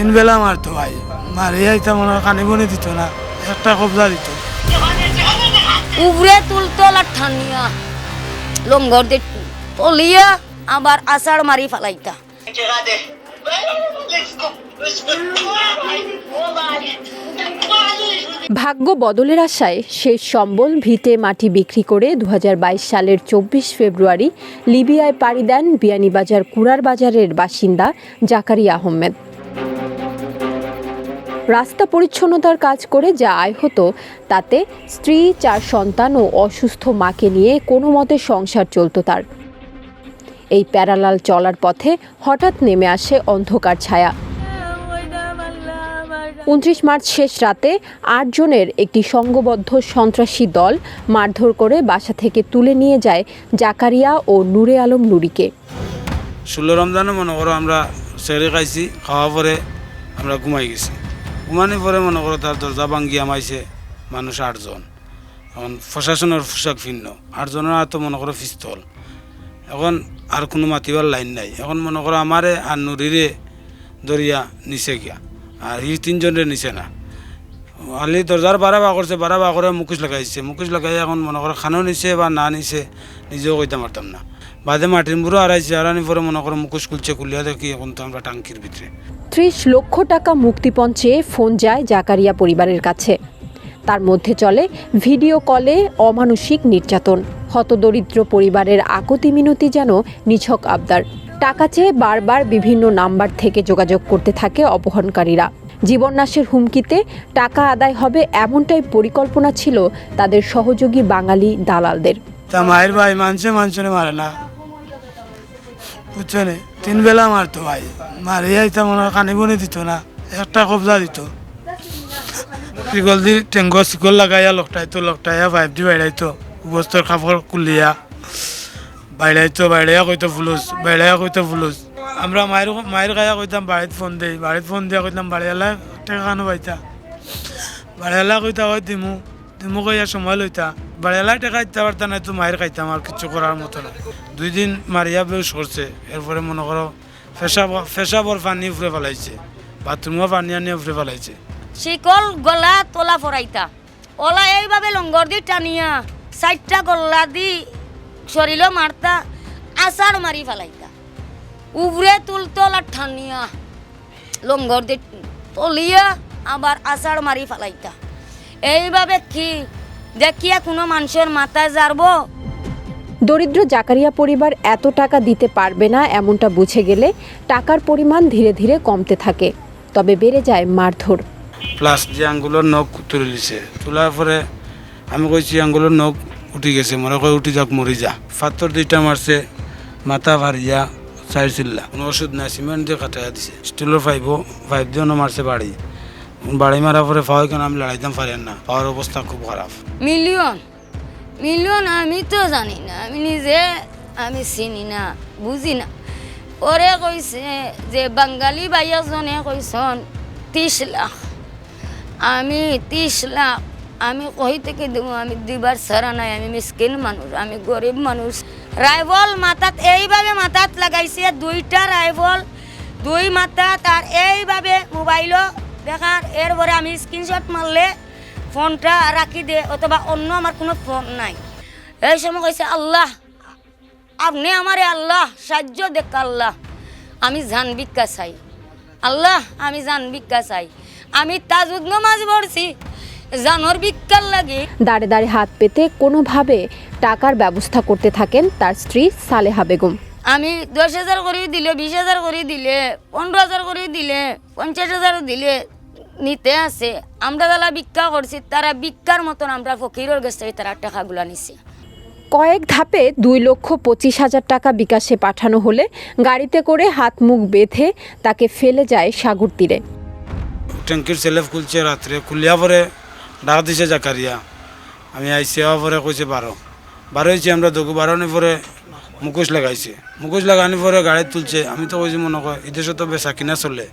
তিন বেলা মারতো ভাই। মারি আইতা মনে হয় কানি বনি দিত না। একটা কবজা দিত। উবরে ঠানিয়া লঙ্গর দিয়ে তলিয়া আবার আষাঢ় মারি ফেলাইতা। ভাগ্য বদলের আশায় শেষ সম্বল ভিটে মাটি বিক্রি করে দু হাজার বাইশ সালের চব্বিশ ফেব্রুয়ারি লিবিয়ায় পাড়ি দেন বিয়ানীবাজার কুড়ার বাজারের বাসিন্দা জাকারি আহমেদ। রাস্তা পরিচ্ছন্নতার কাজ করে যা আয় হতো তাতে স্ত্রী, চার সন্তান ও অসুস্থ মাকে নিয়ে কোনো মতে সংসার চলতো তার। এই প্যারালাল চলার পথে হঠাৎ নেমে আসে অন্ধকার ছায়া। উনত্রিশ মার্চ শেষ রাতে আটজনের একটি সংঘবদ্ধ সন্ত্রাসী দল মারধর করে বাসা থেকে তুলে নিয়ে যায় জাকারিয়া ও নূরে আলম নুরিকে। ষোলো রমজানও মনে করো আমরা সেরে খাইছি, খাওয়া পরে আমরা ঘুমাই গেছি। ঘুমানি পরে মনে করো তার দরজা ভাঙ্গি আমাইছে মানুষ আটজন। এখন প্রশাসনের পোশাক ভিন্ন। আটজনের হাতে মনে করো পিস্তল। এখন আর কোনো মাতিবার লাইন নাই। এখন মনে করো আমারে আর নুরিরে দরিয়া নিচে গিয়া। আর ই তিনজনের নিচে না। আলি দরজার বাড়া বা করছে বাড়া বা করে মুখোশ লাগাইছে। মুখোশ লাগাই এখন মনে করো খানো নিছে বা না নিছে, নিজেও কইতে পারতাম না। বাদে মাটির বুড়ো আড়াইছে আড়ানি পরে মনে করো মুখোশ খুলছে খুলিয়া দেখি এখন তো আমরা টাঙ্কির ভিতরে। ত্রিশ লক্ষ টাকা মুক্তিপণ চেয়ে ফোন যায় জাকারিয়া পরিবারের কাছে। তার মধ্যে চলে ভিডিও কলে অমানসিক নির্যাতন। হতদরিদ্র পরিবারের আকতি মিনতি যেন নিছক আবদার। টাকা চেয়ে বারবার বিভিন্ন নাম্বার থেকে যোগাযোগ করতে থাকে অপহরণকারীরা। জীবননাশের হুমকিতে টাকা আদায় হবে এমনটাই পরিকল্পনা ছিল তাদের সহযোগী বাঙালি দালালদের। তা মায়ের ভাই মানছে মানছনে মারে না। বুঝছ নে? তিন বেলা মারতো ভাই। মারি আইতা মনে কানি বনি দিত না। একটা কবজা দিত। শিকল দি টেঙ্গ শিকল লাগাইয়া লকটাইতো, লকটাইয়া পাইপ দি বাইরাইতো বস্তার কাপড় কুলিয়া। বাইরাইতো বাইরাইয়া কইতো ফুলুস বাইরাইয়া কইতো ফুলুস আমরা মায়ের মায়ের গায়া কইতাম বাড়িত ফোন দেই। বাড়িত ফোন দিয়া কইতাম, বাড়িয়ালা, টেকা কানো পাইতা বাড়িয়ালা কইতা হয় দিমু দিমু কইয়া সময় লইতা। বাড়িয়ালাই টেকা দিতে পারতা না, তো মায়ের খাইতাম আর কিছু করার মতো না। দুই দিন মারিয়া বেউস করছে, এরপরে মনে করো ফেসাব ফেসাবর পানি উপরে ফেলাইছে, বাথরুমও পানি আনিয়ে উপরে ফেলাইছে। শিকল গলা তোলা ফরাইতা। ওলা এইভাবে লঙ্গর দি টানিয়া, চারটা গল্লা দি শরীর মারতা আষাঢ় মারি ফেলাইতা। উবরে তুলতল আর ঠানিয়া লঙ্গর দি তলিয়া আবার আষাঢ় মারি ফেলাইতা। এইভাবে কি দেখিয়া কোনো মানুষের মাথায় জারবো। দরিদ্র জাকারিয়া পরিবার এত টাকা দিতে পারবে না এমনটা বুঝে গেলে টাকার পরিমাণ ধীরে ধীরে কমতে থাকে তবে বেড়ে যায় মারধর। প্লাস যে আঙ্গুলের নখ তুলে দিছে তোলার পরে আমি কইছি আঙ্গুলের নখ উঠি গেছে মনে কয় উঠি যাক মরি যা। ফাতর দুইটা মারছে মাথা ভারিয়া চাই চিল্লা কোনো ওষুধ নাই সিমেন্ট দিয়ে কাটাইয়া দিছে। স্টিলের পাইপও পাইপ দিয়ে মারছে বাড়ি। বাড়ি মারার পরে কেন আমি লড়াইতাম পারেন না। পাওয়ার অবস্থা খুব খারাপ। মিলিয়ন মিলিয়ন আমি তো জানি না, আমি নিজে আমি চিনি না, বুঝি না। ওরে কইছে যে বাঙালি বাইয়াজনে কইছন ত্রিশ লাখ। আমি ত্রিশ লাখ, আমি কই থেকে দেবো আমি দিবার সারা নাই, আমি মিসকিন মানুষ আমি গরিব মানুষ রাইফল মাথাত এইভাবে মাথাত লাগাইছে দুইটা রাইফল দুই মাথাত আর এইভাবে মোবাইলও দেখার এরপরে আমি স্ক্রিনশট মারলে ফোনটা রাখি দে অথবা অন্য আমার কোনো ফোন নাই। এই সময় কইছে আল্লাহ আপনি আমারে আল্লাহ সাহায্য দেখ আল্লাহ আমি জান ভিক্ষা চাই। আল্লাহ আমি জান ভিক্ষা চাই। আমি তাজুদ নমাজ পড়ছি জানোর ভিক্ষার লাগে। দাঁড়ে দাঁড়ে হাত পেতে কোনোভাবে টাকার ব্যবস্থা করতে থাকেন তার স্ত্রী সালেহা বেগম। আমি দশ হাজার করে দিলে বিশ হাজার করে দিলে পনেরো হাজার করে দিলে পঞ্চাশ হাজার দিলে নিতে আছে। আমরা যারা ভিক্ষা করছি তারা ভিক্ষার মতন আমরা ফকিরের কাছ থেকে তারা টাকাগুলো নিছি। কয়েক ধাপে দুই লক্ষ পঁচিশ হাজার টাকা বিকাশে পাঠানো হলে গাড়িতে করে হাত মুখ বেঁধে তাকে ফেলে যায় সাগর তীরে। ট্যাঙ্কির সেলেফ খুলছে রাত্রে খুলিয়া পরে ডাক দিছে জাকারিয়া। আমি আইসি হওয়া পরে কইছে বারো। বারো হয়েছি আমরা দোকু বারোনি পরে মুখোশ লাগাইছে। মুখোশ লাগানি পরে গাড়ি তুলছে। আমি তো কইছি মনে কয় এদেশে তো বেচা কিনা চলে।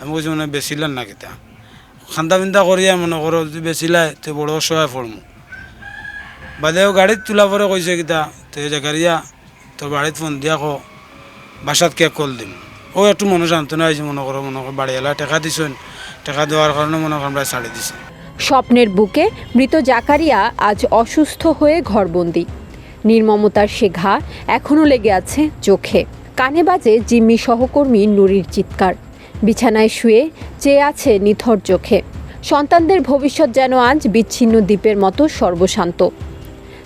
আমি কইছি মনে হয় বেচিলেন না কিতা। খান্দা বিন্দা করিয়া মনে করো বেচিলাই তো বড় অসহায় পড়মু বাদেও গাড়িত তোলা পরে কইছে কিতা, তো জাকারিয়া তোর বাড়িত ফোন দিয়া কো বাসাত কে কল দিম। ও একটু মনে সান্ত্বনা হয়েছে মনে করো মনে করো বাড়িওয়ালা টাকা দিছেন। টাকা দেওয়ার কারণে মনে করো আমরা ছাড়ি দিছি। স্বপ্নের বুকে মৃত জাকারিয়া আজ অসুস্থ হয়ে ঘরবন্দি। নির্মমতার সে ঘা এখনও লেগে আছে চোখে। কানে বাজে জিম্মি সহকর্মী নুরির চিৎকার। বিছানায় শুয়ে চেয়ে আছে নিথর চোখে। সন্তানদের ভবিষ্যৎ যেন আজ বিচ্ছিন্ন দ্বীপের মতো সর্বশান্ত।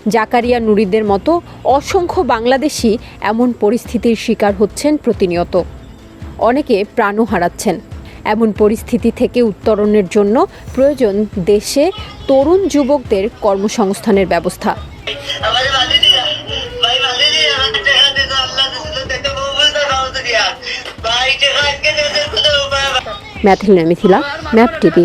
জাকারিয়া নুরিদের মতো অসংখ্য বাংলাদেশি এমন পরিস্থিতির শিকার হচ্ছেন প্রতিনিয়ত। অনেকে প্রাণও হারাচ্ছেন। এমন পরিস্থিতি থেকে উত্তরণের জন্য প্রয়োজন দেশে তরুণ যুবকদের কর্মসংস্থানের ব্যবস্থা। ম্যাথিল মিথিলা ম্যাপ টিভি